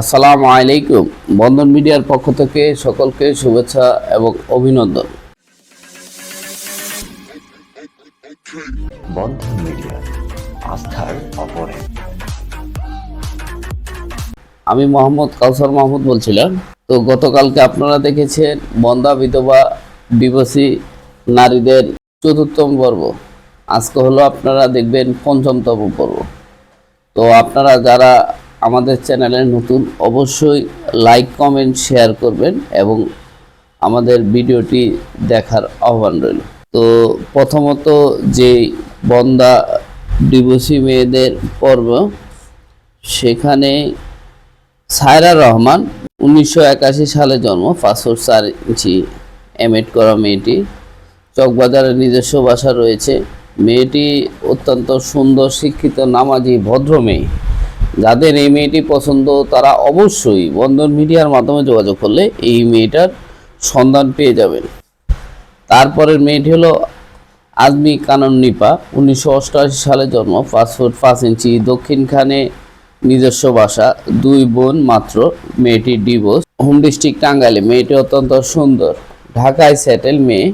আসসালামু আলাইকুম। বন্ধন মিডিয়ার পক্ষ থেকে সকলকে শুভেচ্ছা এবং অভিনন্দন। বন্ধন মিডিয়া আস্থার অপরে। আমি মোহাম্মদ কাউসার মাহমুদ বলছিলাম। তো গতকালকে আপনারা দেখেছেন বন্দা বিধবা দিবসী নারীদের চতুর্থম পর্ব। আজকে হলো আপনারা দেখবেন পঞ্চমতম পর্ব। তো আপনারা যারা আমাদের চ্যানেলে নতুন, অবশ্যই লাইক কমেন্ট শেয়ার করবেন এবং আমাদের ভিডিওটি দেখার আহ্বান রইল। তো প্রথমত যে বন্দা দিবসী মেয়েদের পর্ব, সেখানে সায়রা রহমান উনিশশো একাশি সালে জন্ম পাঁচশোর চার ইঞ্চি এমএড করা মেয়েটি। চকবাজারের নিজস্ব বাসা রয়েছে। মেয়েটি অত্যন্ত সুন্দর, শিক্ষিত, নামাজি, ভদ্র মেয়ে। যাদের এই মেয়েটি পছন্দ, তারা অবশ্যই বন্ধন মিডিয়ার মাধ্যমে যোগাযোগ করলে এই মেয়েটার সন্ধান পেয়ে যাবেন। তারপরের মেয়েটি হলো আজমি কানন নিপা। উনিশশো অষ্টআশি সালে জন্ম, পাঁচ ফুট পাঁচ ইঞ্চি দক্ষিণখানে নিজস্ব বাসা, দুই বোন মাত্র, মেয়েটি ডিভোর্স। হোম ডিস্ট্রিক্ট টাঙ্গাইলে মেয়েটি অত্যন্ত সুন্দর, ঢাকায় সেটেল মেয়ে।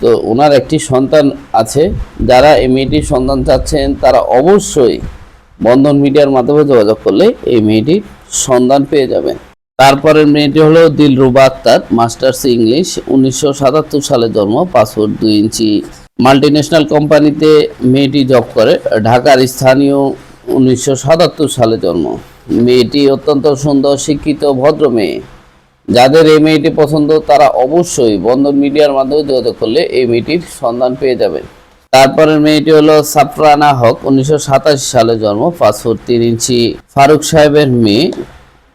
তো ওনার একটি সন্তান আছে, যারা এই মেয়েটির সন্তান চাচ্ছেন, তারা অবশ্যই বন্ধন মিডিয়ার মাধ্যমে যোগাযোগ করলে এই মেয়েটির সন্ধান পেয়ে যাবেন। তারপরের মেয়েটি হলো দিলরুবা আক্তার, মাস্টার্স ইংলিশ, উনিশশো সাতাত্তর সালে জন্ম পাসপোর্ট দুই ইঞ্চি। মাল্টিন্যাশনাল কোম্পানিতে মেয়েটি জব করে, ঢাকার স্থানীয় উনিশশো সাতাত্তর সালে জন্ম। মেয়েটি অত্যন্ত সুন্দর, শিক্ষিত, ভদ্র মেয়ে। যাদের এই মেয়েটি পছন্দ, তারা অবশ্যই বন্ধন মিডিয়ার মাধ্যমে যোগাযোগ করলে এই মেয়েটির সন্ধান পেয়ে যাবেন। তারপরের মেয়েটি হলো সাফরানা হক, উনিশশো সালে জন্ম পাসপোর্ট তিন ইঞ্চি। ফারুক সাহেবের মেয়ে,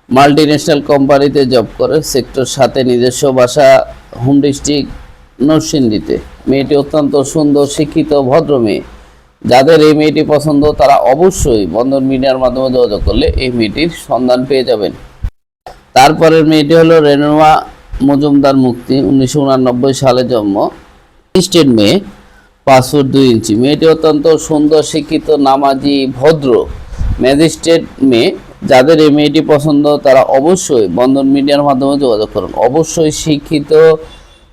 মাল্টিন্যাশনাল কোম্পানিতে জব করে, সেক্টর সাথে নিজস্ব বাসা, হোম ডিস্ট্রিক্ট নরসিংদীতে। মেয়েটি অত্যন্ত সুন্দর, শিক্ষিত, ভদ্র মেয়ে। যাদের এই মেয়েটি পছন্দ, তারা অবশ্যই বন্ধন মিডিয়ার মাধ্যমে যোগাযোগ করলে এই মেয়েটির সন্ধান পেয়ে যাবেন। তারপরের মেয়েটি হলো রেনুয়া মজুমদার মুক্তি, উনিশশো সালে জন্ম। স্টেট মেয়ে পাঁচ ফুট দুই ইঞ্চি। মেয়েটি অত্যন্ত সুন্দর শিক্ষিত, নামাজি, ভদ্র। ম্যাজিস্ট্রেট মেয়ে। যাদের এই মেয়েটি পছন্দ, তারা অবশ্যই বন্ধন মিডিয়ার মাধ্যমে যোগাযোগ করুন। অবশ্যই শিক্ষিত,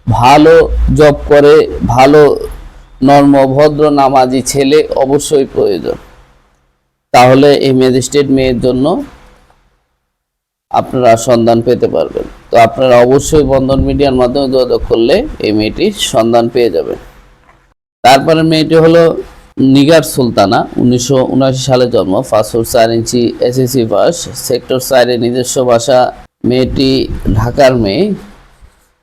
ভালো জব করে, ভালো নর্ম, ভদ্র, নামাজি ছেলে অবশ্যই প্রয়োজন। তাহলে এই ম্যাজিস্ট্রেট মেয়ের জন্য আপনারা সন্ধান পেতে পারবেন। তো আপনারা অবশ্যই বন্ধন মিডিয়ার মাধ্যমে যোগাযোগ করলে এই মেয়েটির সন্ধান পেয়ে যাবেন। তারপরে মেয়েটি হলো নিগার সুলতানা, উনিশশো সালে জন্ম। ফার্স্ট চার ইঞ্চি এসএসসি পাস সেক্টর চারে নিজস্ব ভাষা। মেয়েটি ঢাকার মেয়ে।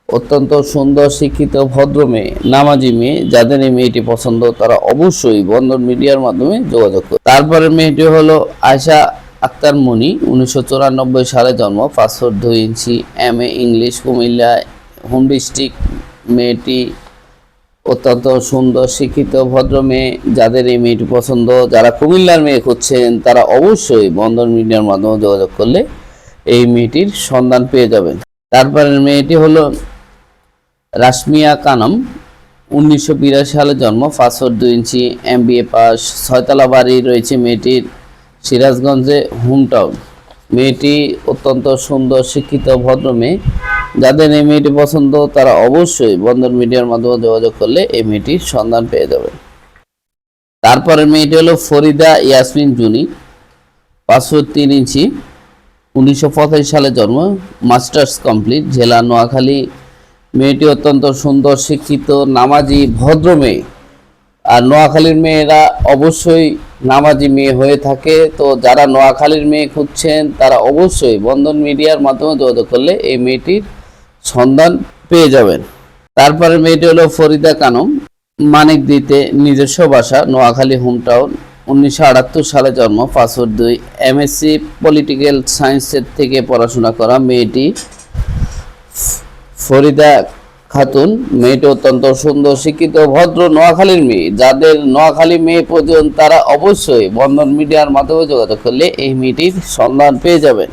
অত্যন্ত সুন্দর, শিক্ষিত, ভদ্র মেয়ে, নামাজি মেয়ে। যাদের এই মেয়েটি পছন্দ, তারা অবশ্যই বন্ধন মিডিয়ার মাধ্যমে যোগাযোগ করে তারপরে মেয়েটি হলো আয়শা আক্তার মনি, উনিশশো সালে জন্ম। পাঁচশো দুই inch M A English Comilla home district মেয়েটি অত্যন্ত সুন্দর শিক্ষিত ভদ্র মেয়ে, যাদের এই মেয়েটি পছন্দ, যারা কুমিল্লার মেয়ে খুঁজছেন, তারা অবশ্যই বন্ধন মিডিয়ার মাধ্যমে যোগাযোগ করলে এই মেয়েটির সন্ধান পেয়ে যাবেন। তারপরে মেয়েটি হলো রাশমিয়া কানম। উনিশশো বিরাশি সালে জন্ম পাঁচশো দুই inch M B A pass, ছয়তলা বাড়ি রয়েছে মেয়েটির সিরাজগঞ্জে, হোমটাউন। মেয়েটি অত্যন্ত সুন্দর, শিক্ষিত, ভদ্র মেয়ে। যাদের এই মেয়েটি পছন্দ, তারা অবশ্যই বন্ধন মিডিয়ার মাধ্যমে যোগাযোগ করলে এই মেয়েটির সন্ধান পেয়ে যাবে। তারপরে মেয়েটি হলো ফরিদা ইয়াসমিন জুনি পাঁচশো তিন ইঞ্চি, উনিশশো সালে জন্ম, মাস্টার্স কমপ্লিট, জেলা নোয়াখালী। মেয়েটি অত্যন্ত সুন্দর, শিক্ষিত, নামাজি, ভদ্র মেয়ে। আর নোয়াখালীর মেয়েরা অবশ্যই নামাজি মেয়ে হয়ে থাকে। তো যারা নোয়াখালীর মেয়ে খুঁজছেন, তারা অবশ্যই বন্ধন মিডিয়ার মাধ্যমে যোগাযোগ করলে এই মেয়েটির সন্ধান পেয়ে যাবেন। তারপরে মেয়েটি হলো ফরিদা কানম। মানিক দিতে নিজস্ব বাসা, নোয়াখালী হোমটাউন উনিশশো আটাত্তর সালে জন্ম পাসওয়ার্ড দুই। এমএসসি পলিটিক্যাল সায়েন্সের থেকে পড়াশোনা করা মেয়েটি ফরিদা খাতুন। মেয়েটি অত্যন্ত সুন্দর, শিক্ষিত, ভদ্র, নোয়াখালীর মেয়ে। যাদের নোয়াখালী মেয়ে প্রয়োজন, তারা অবশ্যই বন্ধন মিডিয়ার মাধ্যমে যোগাযোগ করলে এই মেয়েটির সন্ধান পেয়ে যাবেন।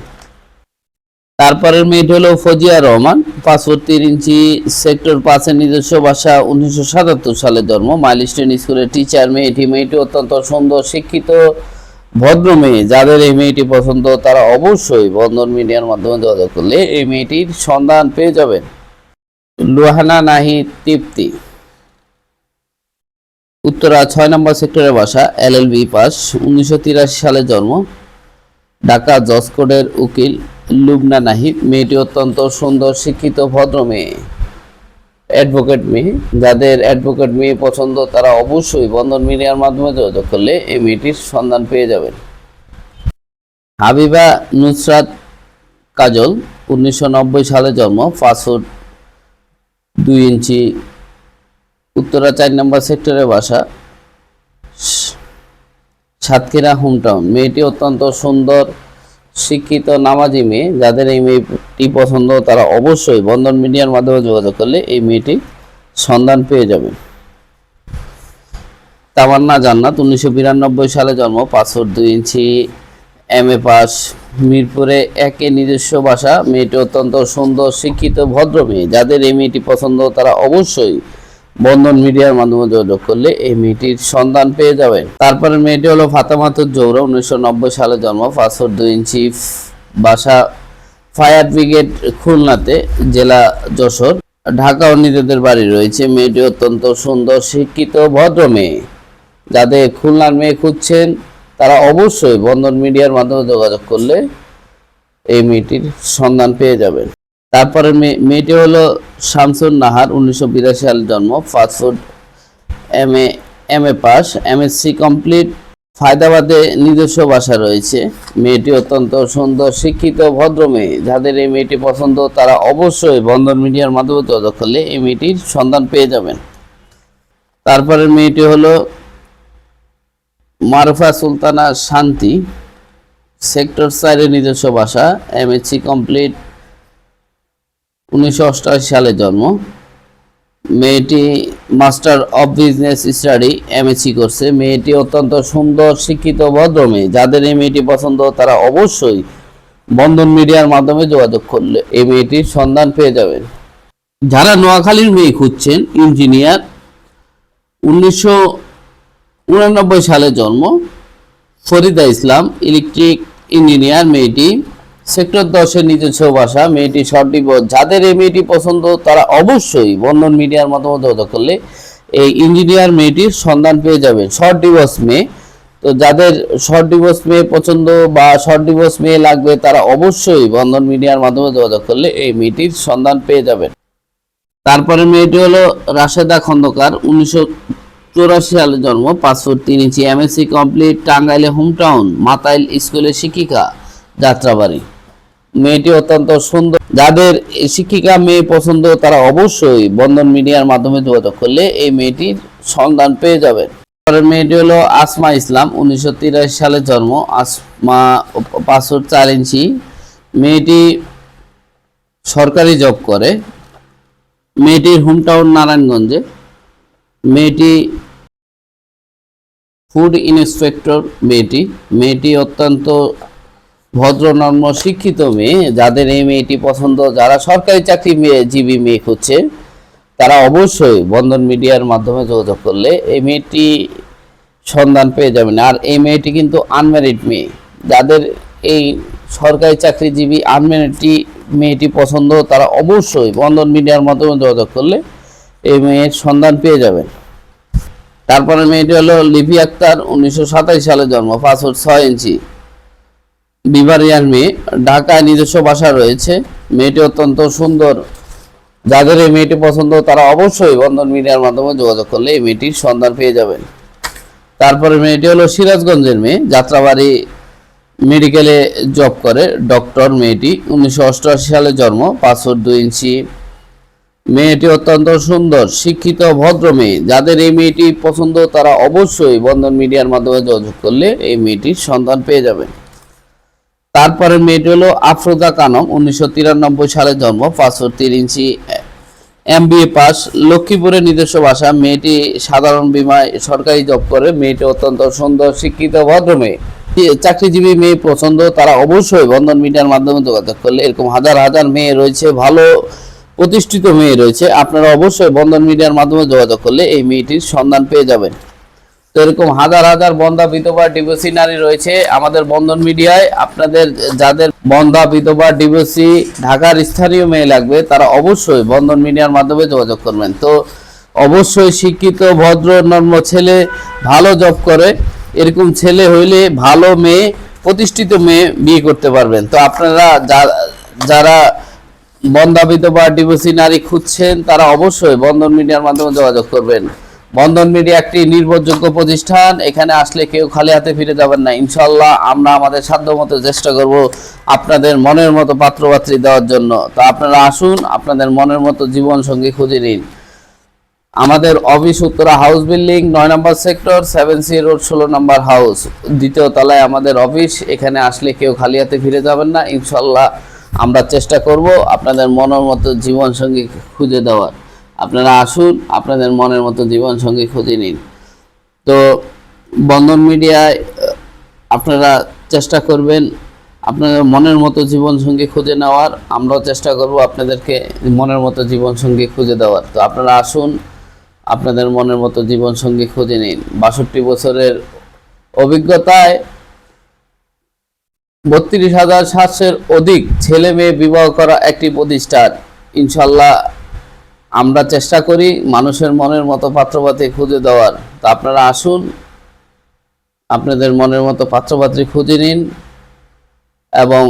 তারপরের মেয়েটি হলো ফজিয়া রহমান পাসপোর্ট তিন ইঞ্চি, সেক্টর পাঁচের নিজস্ব ভাষা, উনিশশো সাতাত্তর সালে জন্ম। মাইলস্টোন স্কুলের টিচার মেয়েটি মেয়েটি অত্যন্ত সুন্দর, শিক্ষিত, ভদ্র মেয়ে। যাদের এই মেয়েটি পছন্দ, তারা অবশ্যই বন্ধন মিডিয়ার মাধ্যমে যোগাযোগ করলে এই মেয়েটির সন্ধান পেয়ে যাবেন। লুহানা নাহি তৃপ্তি। উত্তরা ছয় নম্বর সেক্টরের বাসা এলএলবি পাস, উনিশশো তিরাশি সালে জন্ম। ঢাকা জসকোডের উকিল। লুবনা নাহিদ মেয়েটি অত্যন্ত সুন্দর, শিক্ষিত, ভদ্র মেয়ে। অ্যাডভোকেট মেয়ে। যাদের অ্যাডভোকেট মেয়ে পছন্দ, তারা অবশ্যই বন্ধন মিডিয়ার মাধ্যমে যোগাযোগ করলে এই মেয়েটির সন্ধান পেয়ে যাবেন। হাবিবা নুসরাত কাজল, উনিশশো নব্বই সালে জন্ম ফুট দুই ইঞ্চি, উত্তরা চার নম্বর সেক্টরের বাসা, সাতক্ষীরা, হোমটাউন। মেয়েটি অত্যন্ত সুন্দর শিক্ষিত নামাজি মেয়ে, যাদের এই মেয়েটি পছন্দ, তারা অবশ্যই বন্ধন মিডিয়ার মাধ্যমে যোগাযোগ করলে এই মেয়েটি সন্ধান পেয়ে যাবেন তামান্না জান্নাত, উনিশশো বিরানব্বই সালে জন্ম পাঁচ ফুট দুই ইঞ্চি, এম এ পাস, মিরপুরে একে নিজস্ব বাসা মেয়েটি অত্যন্ত সুন্দর, শিক্ষিত, ভদ্র মেয়ে। যাদের এই মেয়েটি পছন্দ, তারা অবশ্যই বন্ধন মিডিয়ার মাধ্যমে যোগাযোগ করলে এই মেয়েটির সন্ধান পেয়ে যাবেন। তারপরে মেয়েটি হলো ফাতামাতুর জৌরা উনিশশো নব্বই সালে জন্ম পাঁচ ফুট দুই ইঞ্চি, বাসা, ফায়ার ব্রিগেড খুলনাতে, জেলা যশোর। ঢাকা ও নিজেদের বাড়ি রয়েছে। মেয়েটি অত্যন্ত সুন্দর, শিক্ষিত, ভদ্র মেয়ে। যাদের খুলনার মেয়ে খুঁজছেন, তারা অবশ্যই বন্ধন মিডিয়ার মাধ্যমে যোগাযোগ করলে এই মেয়েটির সন্ধান পেয়ে যাবেন। তারপরে মেয়ে- মেয়েটি হলো শামসুন নাহার, উনিশশো বিরাশি সালে জন্ম fast food M A M A pass M MSc complete ফায়দাবাদে নিজস্ব বাসা রয়েছে। মেয়েটি অত্যন্ত সুন্দর, শিক্ষিত, ভদ্র মেয়ে। যাদের এই মেয়েটি পছন্দ, তারা অবশ্যই বন্ধন মিডিয়ার মাধ্যমে যোগাযোগ করলে এই মেয়েটির সন্ধান পেয়ে যাবেন। তারপরে মেয়েটি হলো মারুফা সুলতানা শান্তি, সেক্টর সাইডে নিজস্ব বাসা এমএসসি কমপ্লিট উনিশশো অষ্টআশি সালে জন্ম। মেয়েটি master of business study MSc করছে। মেয়েটি অত্যন্ত সুন্দর, শিক্ষিত, ভদ্র মেয়ে। যাদের এই মেয়েটি পছন্দ, তারা অবশ্যই বন্ধন মিডিয়ার মাধ্যমে যোগাযোগ করলে এই মেয়েটির সন্ধান পেয়ে যাবেন। যারা নোয়াখালীর মেয়ে খুঁজছেন, ইঞ্জিনিয়ার, উনিশশো সালে জন্ম। ফরিদা ইসলাম, ইলেকট্রিক ইঞ্জিনিয়ার মেয়েটি। সেক্টর দশের নিজস্ব ভাষা, মেয়েটি শর্ট ডিভোর্স যাদের এই মেয়েটি পছন্দ, তারা অবশ্যই বন্ধন মিডিয়ার মাধ্যমে যোগাযোগ করলে এই ইঞ্জিনিয়ার মেয়েটির সন্ধান পেয়ে যাবেন। শর্ট ডিভোর্স মেয়ে। তো যাদের শর্ট ডিভোর্স মেয়ে পছন্দ বা শর্ট ডিভোর্স মেয়ে লাগবে, তারা অবশ্যই বন্ধন মিডিয়ার মাধ্যমে যোগাযোগ করলে এই মেয়েটির সন্ধান পেয়ে যাবেন। তারপরে মেয়েটি হলো রাশেদা খন্দকার, উনিশশো সালে জন্ম ফুট তিন ইঞ্চি এমএসসি কমপ্লিট টাঙ্গাইলে হোমটাউন মাতাইল স্কুলের শিক্ষিকা, যাত্রাবাড়ি। মেয়েটি অত্যন্ত সুন্দর। যাদের শিক্ষিকা মেয়ে পছন্দ, তারা অবশ্যই বন্ধন মিডিয়ার মাধ্যমে যোগাযোগ করলে এই মেয়েটির সন্ধান পেয়ে যাবেন। পরের মেয়েটি হলো আসমা ইসলাম, উনিশশো তিরাশি সালে জন্ম। আসমা পাঁচ ফুট চার ইঞ্চি। মেয়েটি সরকারি জব করে। মেয়েটির হোমটাউন নারায়ণগঞ্জে। মেয়েটি ফুড ইন্সপেক্টর মেয়েটি। মেয়েটি অত্যন্ত ভদ্রনর্ম শিক্ষিত মেয়ে, যাদের এই মেয়েটি পছন্দ, যারা সরকারি চাকরি মেয়ে, জীবী মেয়ে খুঁজছে, তারা অবশ্যই বন্ধন মিডিয়ার মাধ্যমে যোগাযোগ করলে এই মেয়েটি সন্ধান পেয়ে যাবেন। আর এই মেয়েটি কিন্তু আনম্যারিড মেয়ে। যাদের এই সরকারি চাকরিজীবী আনম্যারিডটি মেয়েটি পছন্দ, তারা অবশ্যই বন্ধন মিডিয়ার মাধ্যমে যোগাযোগ করলে এই মেয়ের সন্ধান পেয়ে যাবেন। তারপরে মেয়েটি হলো লিপি আক্তার, উনিশশো সাতাশ সালে জন্ম, পাঁচ ছয় ইঞ্চি। বিবারিয়ার মেয়ে ঢাকায় নিজস্ব বাসা রয়েছে। মেয়েটি অত্যন্ত সুন্দর। যাদের এই মেয়েটি পছন্দ, তারা অবশ্যই বন্ধন মিডিয়ার মাধ্যমে যোগাযোগ করলে এই মেয়েটির সন্ধান পেয়ে যাবেন। তারপরে মেয়েটি হলো সিরাজগঞ্জের মেয়ে, যাত্রাবাড়ি মেডিকেলে জব করে ডক্টর মেয়েটি। উনিশশো অষ্টআশি সালে জন্ম, পাঁচ ফুট দুই ইঞ্চি। মেয়েটি অত্যন্ত সুন্দর, শিক্ষিত, ভদ্র মেয়ে। যাদের এই মেয়েটি পছন্দ, তারা অবশ্যই বন্ধন মিডিয়ার মাধ্যমে যোগাযোগ করলে এই মেয়েটির সন্ধান পেয়ে যাবেন। তারপরে মেয়েটি হলো আফরোজা কানম, উনিশশো তিরানব্বই সালে জন্ম পাঁচশো তিন ইঞ্চি, এম পাস। লক্ষ্মীপুরের নিজস্ব ভাষা, মেয়েটি সাধারণ বিমায় সরকারি জব করে। মেয়েটি অত্যন্ত সুন্দর, শিক্ষিত, ভদ্র মেয়ে। চাকরিজীবী মেয়ে পছন্দ, তারা অবশ্যই বন্ধন মিডিয়ার মাধ্যমে যোগাযোগ করলে এরকম হাজার হাজার মেয়ে রয়েছে, ভালো প্রতিষ্ঠিত মেয়ে রয়েছে। আপনারা অবশ্যই বন্ধন মিডিয়ার মাধ্যমে যোগাযোগ করলে এই মেয়েটির সন্ধান পেয়ে যাবেন। তো এরকম হাজার হাজার বন্ধা বিধবা ডিভোর্সি নারী রয়েছে আমাদের বন্ধন মিডিয়ায়। আপনাদের যাদের বন্ধা বিধবা ডিভোর্সি ঢাকার স্থানীয় মেয়ে লাগবে, তারা অবশ্যই বন্ধন মিডিয়ার মাধ্যমে যোগাযোগ করবেন। তো অবশ্যই শিক্ষিত, ভদ্র, নর্ম ছেলে ভালো জব করে। এরকম ছেলে হইলে ভালো মেয়ে, প্রতিষ্ঠিত মেয়ে বিয়ে করতে পারবেন। তো আপনারা যারা বন্ধা বিধবা ডিভোর্সি নারী খুঁজছেন, তারা অবশ্যই বন্ধন মিডিয়ার মাধ্যমে যোগাযোগ করবেন। বন্ধন মিডিয়া একটি নির্ভরযোগ্য প্রতিষ্ঠান। এখানে আসলে কেউ খালি হাতে ফিরে যাবেন না। ইনশাল্লাহ আমরা আমাদের সাধ্যমতো চেষ্টা করব আপনাদের মনের মতো পাত্রপাত্রী দেওয়ার জন্য। তো আপনারা আসুন, আপনাদের মনের মতো জীবন সঙ্গী খুঁজে নিন। আমাদের অফিস উত্তরা হাউস বিল্ডিং, নয় নম্বর সেক্টর, সেভেন সি রোড, ষোলো নম্বর হাউস। দ্বিতীয় তলায় আমাদের অফিস। এখানে আসলে কেউ খালি হাতে ফিরে যাবেন না। ইনশাল্লাহ আমরা চেষ্টা করব আপনাদের মনের মতো জীবন সঙ্গী খুঁজে দেওয়ার। আপনারা আসুন, আপনাদের মনের মতো জীবন সঙ্গী খুঁজে নিন। তো বন্ধন মিডিয়ায় আপনারা চেষ্টা করবেন আপনাদের মনের মতো জীবন সঙ্গী খুঁজে নেওয়ার। আমরাও চেষ্টা করব আপনাদেরকে মনের মতো জীবন সঙ্গী খুঁজে দেওয়ার। তো আপনারা আসুন, আপনাদের মনের মতো জীবন সঙ্গী খুঁজে নিন। বাষট্টি বছরের অভিজ্ঞতায় বত্রিশ হাজার সাতশের অধিক ছেলে মেয়ে বিবাহ করা একটি প্রতিষ্ঠান। ইনশাল্লাহ আমরা চেষ্টা করি মানুষের মনের মতো পাত্রপাত্রী খুঁজে দেওয়ার। তা আপনারা আসুন, আপনাদের মনের মতো পাত্রপাত্রী খুঁজে নিন এবং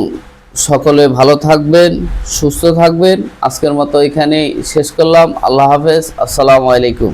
সকলে ভালো থাকবেন, সুস্থ থাকবেন। আজকের মতো এখানেই শেষ করলাম। আল্লাহ হাফেজ। আসসালামু আলাইকুম।